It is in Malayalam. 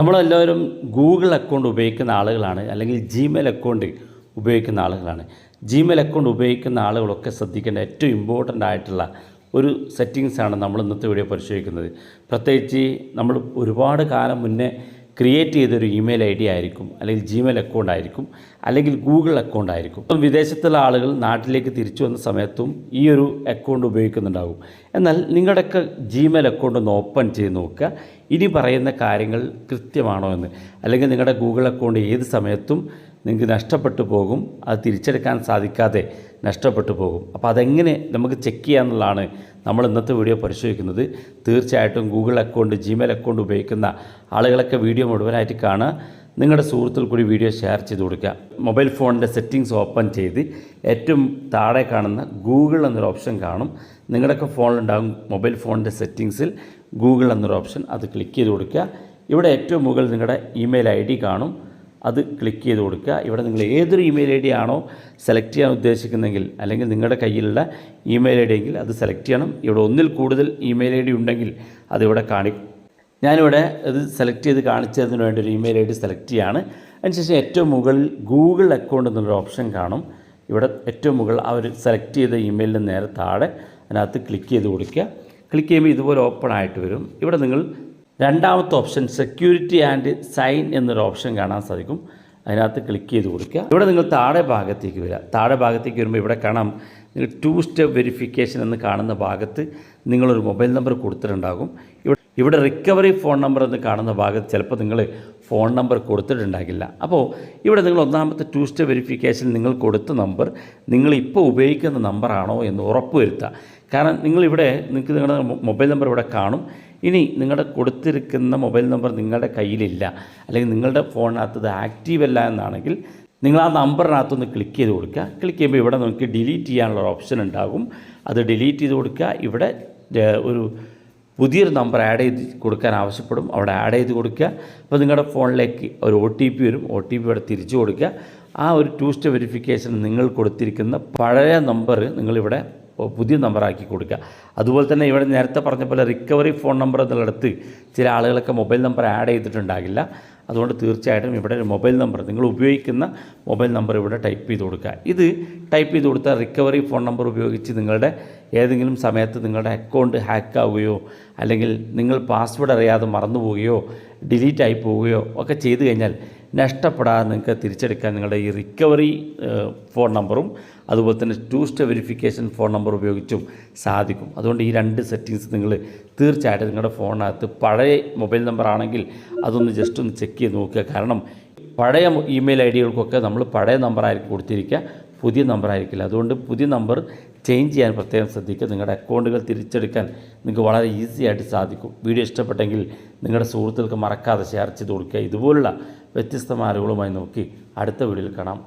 നമ്മളെല്ലാവരും ഗൂഗിൾ അക്കൗണ്ട് ഉപയോഗിക്കുന്ന ആളുകളാണ് അല്ലെങ്കിൽ ജിമെയിൽ അക്കൗണ്ട് ഉപയോഗിക്കുന്ന ആളുകളാണ്. ജിമെയിൽ അക്കൗണ്ട് ഉപയോഗിക്കുന്ന ആളുകളൊക്കെ ശ്രദ്ധിക്കേണ്ട ഏറ്റവും ഇമ്പോർട്ടന്റ് ആയിട്ടുള്ള ഒരു സെറ്റിങ്സാണ് നമ്മൾ ഇന്നത്തെ വീഡിയോ പരിശോധിക്കുന്നത്. പ്രത്യേകിച്ച് നമ്മൾ ഒരുപാട് കാലം മുന്നേ ക്രിയേറ്റ് ചെയ്തൊരു ഇമെയിൽ ഐ ഡി ആയിരിക്കും അല്ലെങ്കിൽ ജിമെയിൽ അക്കൗണ്ട് ആയിരിക്കും അല്ലെങ്കിൽ ഗൂഗിൾ അക്കൗണ്ട് ആയിരിക്കും. അപ്പം വിദേശത്തുള്ള ആളുകൾ നാട്ടിലേക്ക് തിരിച്ചു വന്ന സമയത്തും ഈ ഒരു അക്കൗണ്ട് ഉപയോഗിക്കുന്നുണ്ടാകും. എന്നാൽ നിങ്ങളുടെയൊക്കെ ജിമെയിൽ അക്കൗണ്ട് ഒന്ന് ഓപ്പൺ ചെയ്ത് നോക്കുക. ഇനി പറയുന്ന കാര്യങ്ങൾ കൃത്യമാണോ എന്ന്. അല്ലെങ്കിൽ നിങ്ങളുടെ ഗൂഗിൾ അക്കൗണ്ട് ഏത് സമയത്തും നിങ്ങൾക്ക് നഷ്ടപ്പെട്ടു പോകും അത് തിരിച്ചെടുക്കാൻ സാധിക്കാതെ നഷ്ടപ്പെട്ടു പോകും. അപ്പോൾ അതെങ്ങനെ നമുക്ക് ചെക്ക് ചെയ്യാമെന്നുള്ളതാണ് നമ്മൾ ഇന്നത്തെ വീഡിയോ പരിശോധിക്കുന്നത്. തീർച്ചയായിട്ടും ഗൂഗിൾ അക്കൗണ്ട് ജിമെയിൽ അക്കൗണ്ട് ഉപയോഗിക്കുന്ന ആളുകളൊക്കെ വീഡിയോ മുഴുവനായിട്ട് കാണുക. നിങ്ങളുടെ സുഹൃത്തുക്കൾ കൂടി വീഡിയോ ഷെയർ ചെയ്ത് കൊടുക്കുക. മൊബൈൽ ഫോണിന്റെ സെറ്റിങ്സ് ഓപ്പൺ ചെയ്ത് ഏറ്റവും താഴെ കാണുന്ന ഗൂഗിൾ എന്നൊരു ഓപ്ഷൻ കാണും. നിങ്ങളുടെയൊക്കെ ഫോണിലുണ്ടാകും മൊബൈൽ ഫോണിന്റെ സെറ്റിങ്സിൽ ഗൂഗിൾ എന്നൊരു ഓപ്ഷൻ അത് ക്ലിക്ക് ചെയ്ത് കൊടുക്കുക. ഇവിടെ ഏറ്റവും മുകളിൽ നിങ്ങളുടെ ഇമെയിൽ ഐ ഡി കാണും. അത് ക്ലിക്ക് ചെയ്ത് കൊടുക്കുക. ഇവിടെ നിങ്ങൾ ഏതൊരു ഇമെയിൽ ഐ ഡി ആണോ സെലക്ട് ചെയ്യാൻ ഉദ്ദേശിക്കുന്നതെങ്കിൽ അല്ലെങ്കിൽ നിങ്ങളുടെ കയ്യിലുള്ള ഇമെയിൽ ഐ ഡി എങ്കിൽ അത് സെലക്ട് ചെയ്യണം. ഇവിടെ ഒന്നിൽ കൂടുതൽ ഇമെയിൽ ഐ ഡി ഉണ്ടെങ്കിൽ അതിവിടെ കാണിക്കും ഞാനിവിടെ ഇത് സെലക്ട് ചെയ്ത് കാണിച്ചതിന് വേണ്ടി ഒരു ഇമെയിൽ ഐ ഡി സെലക്ട് ചെയ്യാണ്. അതിനുശേഷം ഏറ്റവും മുകളിൽ ഗൂഗിൾ അക്കൗണ്ട് എന്നൊരു ഓപ്ഷൻ കാണും. ഇവിടെ ഏറ്റവും മുകളിൽ അവർ സെലക്ട് ചെയ്ത ഇമെയിലിന് നേരെ താഴെ അതിനകത്ത് ക്ലിക്ക് ചെയ്ത് കൊടുക്കുക. ക്ലിക്ക് ചെയ്യുമ്പോൾ ഇതുപോലെ ഓപ്പൺ ആയിട്ട് വരും. ഇവിടെ നിങ്ങൾ രണ്ടാമത്തെ ഓപ്ഷൻ സെക്യൂരിറ്റി ആൻഡ് സൈൻ എന്നൊരു ഓപ്ഷൻ കാണാൻ സാധിക്കും. അതിനകത്ത് ക്ലിക്ക് ചെയ്ത് കൊടുക്കുക. ഇവിടെ നിങ്ങൾ താഴെ ഭാഗത്തേക്ക് വരിക. താഴെ ഭാഗത്തേക്ക് വരുമ്പോൾ ഇവിടെ കാണാം നിങ്ങൾ ടു സ്റ്റെപ്പ് വെരിഫിക്കേഷൻ എന്ന് കാണുന്ന ഭാഗത്ത് നിങ്ങളൊരു മൊബൈൽ നമ്പർ കൊടുത്തിട്ടുണ്ടാകും. ഇവിടെ ഇവിടെ റിക്കവറി ഫോൺ നമ്പർ എന്ന് കാണുന്ന ഭാഗത്ത് ചിലപ്പോൾ നിങ്ങൾ ഫോൺ നമ്പർ കൊടുത്തിട്ടുണ്ടാകില്ല. അപ്പോൾ ഇവിടെ നിങ്ങൾ ഒന്നാമത്തെ ടു സ്റ്റെപ്പ് വെരിഫിക്കേഷൻ നിങ്ങൾ കൊടുത്ത നമ്പർ നിങ്ങൾ ഇപ്പോൾ ഉപയോഗിക്കുന്ന നമ്പറാണോ എന്ന് ഉറപ്പ് വരുത്തുക കാരണം നിങ്ങളിവിടെ നിങ്ങൾക്ക് നിങ്ങളുടെ മൊബൈൽ നമ്പർ ഇവിടെ കാണും. ഇനി നിങ്ങളുടെ കൊടുത്തിരിക്കുന്ന മൊബൈൽ നമ്പർ നിങ്ങളുടെ കയ്യിലില്ല. അല്ലെങ്കിൽ നിങ്ങളുടെ ഫോണിനകത്ത് ഇത് ആക്റ്റീവ് അല്ല എന്നാണെങ്കിൽ നിങ്ങൾ ആ നമ്പറിനകത്തൊന്ന് ക്ലിക്ക് ചെയ്ത് കൊടുക്കുക. ക്ലിക്ക് ചെയ്യുമ്പോൾ ഇവിടെ നമുക്ക് ഡിലീറ്റ് ചെയ്യാനുള്ള ഓപ്ഷൻ ഉണ്ടാകും. അത് ഡിലീറ്റ് ചെയ്ത് കൊടുക്കുക. ഇവിടെ ഒരു പുതിയൊരു നമ്പർ ആഡ് ചെയ്ത് കൊടുക്കാൻ ആവശ്യപ്പെടും. അവിടെ ആഡ് ചെയ്ത് കൊടുക്കുക. അപ്പോൾ നിങ്ങളുടെ ഫോണിലേക്ക് ഒരു ഒ ടി പി വരും. ഒ ടി പി ഇവിടെ തിരിച്ചു കൊടുക്കുക. ആ ഒരു ടു സ്റ്റെപ്പ് വെരിഫിക്കേഷൻ നിങ്ങൾ കൊടുത്തിരിക്കുന്ന പഴയ നമ്പർ നിങ്ങളിവിടെ പുതിയ നമ്പറാക്കി കൊടുക്കുക. അതുപോലെ തന്നെ ഇവിടെ നേരത്തെ പറഞ്ഞ പോലെ റിക്കവറി ഫോൺ നമ്പർ എന്നുള്ളിടത്ത് ചില ആളുകളൊക്കെ മൊബൈൽ നമ്പർ ആഡ് ചെയ്തിട്ടുണ്ടാകില്ല. അതുകൊണ്ട് തീർച്ചയായിട്ടും ഇവിടെ ഒരു മൊബൈൽ നമ്പർ നിങ്ങൾ ഉപയോഗിക്കുന്ന മൊബൈൽ നമ്പർ ഇവിടെ ടൈപ്പ് ചെയ്ത് കൊടുക്കുക. ഇത് ടൈപ്പ് ചെയ്ത് കൊടുത്താൽ റിക്കവറി ഫോൺ നമ്പർ ഉപയോഗിച്ച് നിങ്ങളുടെ ഏതെങ്കിലും സമയത്ത് നിങ്ങളുടെ അക്കൗണ്ട് ഹാക്ക് ആവുകയോ അല്ലെങ്കിൽ നിങ്ങൾ പാസ്വേഡ് അറിയാതെ മറന്നു പോവുകയോ ഡിലീറ്റ് ആയി പോവുകയോ ഒക്കെ ചെയ്തു കഴിഞ്ഞാൽ നഷ്ടപ്പെടാതെ നിങ്ങൾക്ക് തിരിച്ചെടുക്കാൻ നിങ്ങളുടെ ഈ റിക്കവറി ഫോൺ നമ്പറും അതുപോലെ തന്നെ two step verification phone number ഉപയോഗിച്ചും സാധിക്കും. അതുകൊണ്ട് ഈ രണ്ട് സെറ്റിങ്സ് നിങ്ങൾ തീർച്ചയായിട്ടും നിങ്ങളുടെ ഫോണിനകത്ത് പഴയ മൊബൈൽ നമ്പർ ആണെങ്കിൽ അതൊന്ന് ജസ്റ്റ് ഒന്ന് ചെക്ക് ചെയ്ത് നോക്കുക. കാരണം പഴയ ഇമെയിൽ ഐ ഡികൾക്കൊക്കെ നമ്മൾ പഴയ നമ്പറായിരിക്കും കൊടുത്തിരിക്കുക. പുതിയ നമ്പർ ആയിരിക്കില്ല. അതുകൊണ്ട് പുതിയ നമ്പർ ചേഞ്ച് ചെയ്യാൻ പ്രത്യേകം ശ്രദ്ധിക്കുക. നിങ്ങളുടെ അക്കൗണ്ടുകൾ തിരിച്ചെടുക്കാൻ നിങ്ങൾക്ക് വളരെ ഈസി ആയിട്ട് സാധിക്കും. വീഡിയോ ഇഷ്ടപ്പെട്ടെങ്കിൽ നിങ്ങളുടെ സുഹൃത്തുക്കൾക്ക് മറക്കാതെ ഷെയർ ചെയ്ത് കൊടുക്കുക. ഇതുപോലുള്ള വ്യത്യസ്തമായ അറിവുകളുമായി നോക്കി അടുത്ത വീഡിയോയിൽ കാണാം.